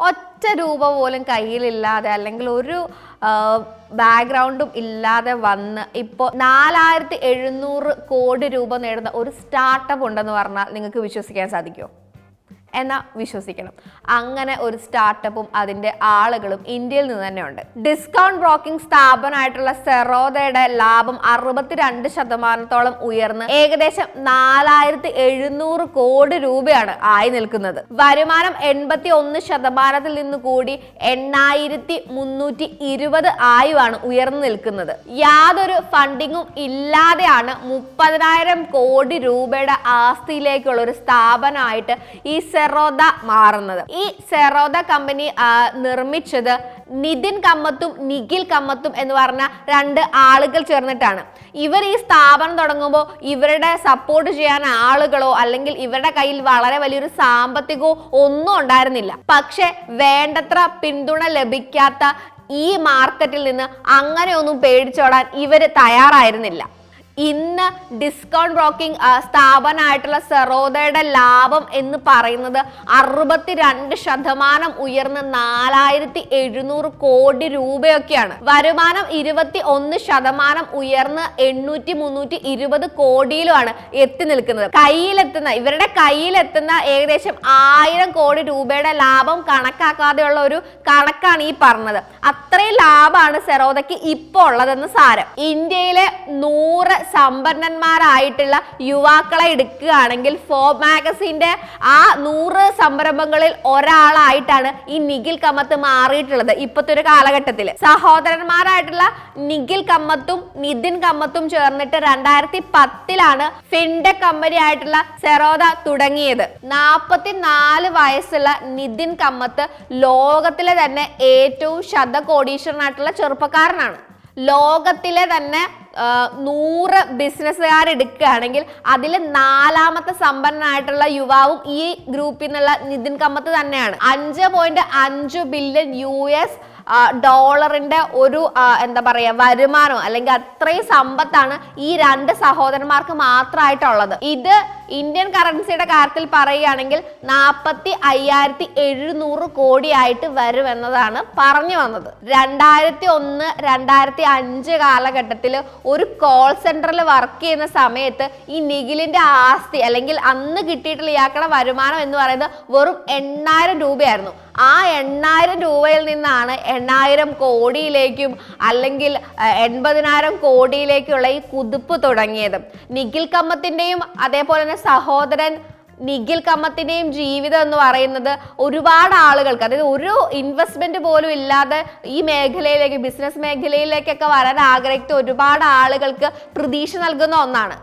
ഒറ്റ രൂപ പോലും കയ്യിലില്ലാതെ അല്ലെങ്കിൽ ഒരു ബാക്ക്ഗ്രൗണ്ടും ഇല്ലാതെ വന്ന് ഇപ്പോൾ നാലായിരത്തി എഴുന്നൂറ് കോടി രൂപ നേടുന്ന ഒരു സ്റ്റാർട്ടപ്പ് ഉണ്ടെന്ന് പറഞ്ഞാൽ നിങ്ങൾക്ക് വിശ്വസിക്കാൻ സാധിക്കുമോ എന്നാൽ വിശ്വസിക്കണം. അങ്ങനെ ഒരു സ്റ്റാർട്ടപ്പും അതിന്റെ ആളുകളും ഇന്ത്യയിൽ നിന്ന് തന്നെയുണ്ട് ഡിസ്കൗണ്ട് ബ്രോക്കിംഗ് സ്ഥാപനമായിട്ടുള്ള സെറോദയുടെ ലാഭം അറുപത്തിരണ്ട് ശതമാനത്തോളം ഉയർന്ന് ഏകദേശം നാലായിരത്തി എഴുന്നൂറ് കോടി രൂപയാണ് ആയി നിൽക്കുന്നത്. വരുമാനം എൺപത്തി ഒന്ന് ശതമാനത്തിൽ നിന്ന് കൂടി എണ്ണായിരത്തി മുന്നൂറ്റി ഇരുപത് ആയുമാണ് ഉയർന്നു നിൽക്കുന്നത്. യാതൊരു ഫണ്ടിങ്ങും ഇല്ലാതെയാണ് മുപ്പതിനായിരം കോടി രൂപയുടെ ആസ്തിയിലേക്കുള്ള ഒരു സ്ഥാപനമായിട്ട് ഈ സെറോദ മാറുന്നത്. ഈ സെറോദ കമ്പനി നിർമ്മിച്ചത് നിതിൻ കമ്മത്തും നിഖിൽ കമ്മത്തും എന്ന് പറഞ്ഞ രണ്ട് ആളുകൾ ചേർന്നിട്ടാണ്. ഇവർ ഈ സ്ഥാപനം തുടങ്ങുമ്പോൾ ഇവരുടെ സപ്പോർട്ട് ചെയ്യാൻ ആളുകളോ അല്ലെങ്കിൽ ഇവരുടെ കയ്യിൽ വളരെ വലിയൊരു സാമ്പത്തികമോ ഒന്നും ഉണ്ടായിരുന്നില്ല. പക്ഷെ വേണ്ടത്ര പിന്തുണ ലഭിക്കാത്ത ഈ മാർക്കറ്റിൽ നിന്ന് അങ്ങനെയൊന്നും പേടിച്ചോടാൻ ഇവർ തയ്യാറായിരുന്നില്ല. ഇന്ന് ഡിസ്കൗണ്ട് ബ്രോക്കിംഗ് സ്ഥാപനമായിട്ടുള്ള സെറോദയുടെ ലാഭം എന്ന് പറയുന്നത് അറുപത്തിരണ്ട് ശതമാനം ഉയർന്ന് നാലായിരത്തി എഴുന്നൂറ് കോടി രൂപയൊക്കെയാണ്. വരുമാനം ഇരുപത്തി ഒന്ന് ശതമാനം ഉയർന്ന് എണ്ണൂറ്റി മുന്നൂറ്റി ഇരുപത് കോടിയിലുമാണ് എത്തി നിൽക്കുന്നത്. കയ്യിലെത്തുന്ന ഇവരുടെ കയ്യിലെത്തുന്ന ഏകദേശം ആയിരം കോടി രൂപയുടെ ലാഭം കണക്കാക്കാതെയുള്ള ഒരു കണക്കാണ് ഈ പറഞ്ഞത്. അത്രയും ലാഭമാണ് സെറോദയ്ക്ക് ഇപ്പോൾ ഉള്ളതെന്ന് സാരം. ഇന്ത്യയിലെ നൂറ് സമ്പന്നന്മാരായിട്ടുള്ള യുവാക്കളെ എടുക്കുകയാണെങ്കിൽ ഫോ മാഗസിന്റെ ആ നൂറ് സംരംഭങ്ങളിൽ ഒരാളായിട്ടാണ് ഈ നിഖിൽ കമ്മത്ത് മാറിയിട്ടുള്ളത് ഇപ്പോഴത്തെ ഒരു കാലഘട്ടത്തിൽ. സഹോദരന്മാരായിട്ടുള്ള നിഖിൽ കമ്മത്തും നിതിൻ കമ്മത്തും ചേർന്നിട്ട് രണ്ടായിരത്തി പത്തിലാണ് ഫിൻടെക് കമ്പനി ആയിട്ടുള്ള സെറോദ തുടങ്ങിയത്. നാൽപ്പത്തിനാല് വയസ്സുള്ള നിതിൻ കമ്മത്ത് ലോകത്തിലെ തന്നെ ഏറ്റവും ശതകോടീശ്വരനായിട്ടുള്ള ചെറുപ്പക്കാരനാണ്. ലോകത്തിലെ തന്നെ നൂറ് ബിസിനസ്സുകാർ എടുക്കുകയാണെങ്കിൽ അതിൽ നാലാമത്തെ സമ്പന്നനായിട്ടുള്ള യുവാവും ഈ ഗ്രൂപ്പിൽ നിന്നുള്ള നിതിൻ കമ്മത്ത് തന്നെയാണ്. അഞ്ച് പോയിന്റ് അഞ്ച് ബില്യൺ യു എസ് ഡോളറിന്റെ ഒരു എന്താ പറയാ വരുമാനം അല്ലെങ്കിൽ അത്രയും സമ്പത്താണ് ഈ രണ്ട് സഹോദരന്മാർക്ക് മാത്രമായിട്ടുള്ളത്. ഇത് ഇന്ത്യൻ കറൻസിയുടെ കാര്യത്തിൽ പറയുകയാണെങ്കിൽ നാൽപ്പത്തി അയ്യായിരത്തി എഴുന്നൂറ് കോടിയായിട്ട് വരുമെന്നതാണ് പറഞ്ഞു വന്നത്. രണ്ടായിരത്തി ഒന്ന് രണ്ടായിരത്തി അഞ്ച് കാലഘട്ടത്തിൽ ഒരു കോൾ സെന്ററിൽ വർക്ക് ചെയ്യുന്ന സമയത്ത് ഈ നിഖിലിന്റെ ആസ്തി അല്ലെങ്കിൽ അന്ന് കിട്ടിയിട്ടുള്ള ഇയാൾക്കുടെ വരുമാനം എന്ന് പറയുന്നത് വെറും എണ്ണായിരം രൂപയായിരുന്നു. ആ എണ്ണായിരം രൂപയിൽ നിന്നാണ് എണ്ണായിരം കോടിയിലേക്കും അല്ലെങ്കിൽ എൺപതിനായിരം കോടിയിലേക്കുള്ള ഈ കുതിപ്പ് തുടങ്ങിയത്. നിഖിൽ കമ്മത്തിന്റെയും അതേപോലെ തന്നെ സഹോദരൻ നിഖിൽ കമ്മത്തിന്റെയും ജീവിതം എന്ന് പറയുന്നത് ഒരുപാട് ആളുകൾക്ക് അതായത് ഒരു ഇൻവെസ്റ്റ്മെന്റ് പോലും ഇല്ലാതെ ഈ മേഖലയിലേക്ക് ബിസിനസ് മേഖലയിലേക്കൊക്കെ വരാൻ ആഗ്രഹിക്കുന്ന ഒരുപാട് ആളുകൾക്ക് പ്രതീക്ഷ നൽകുന്ന ഒന്നാണ്.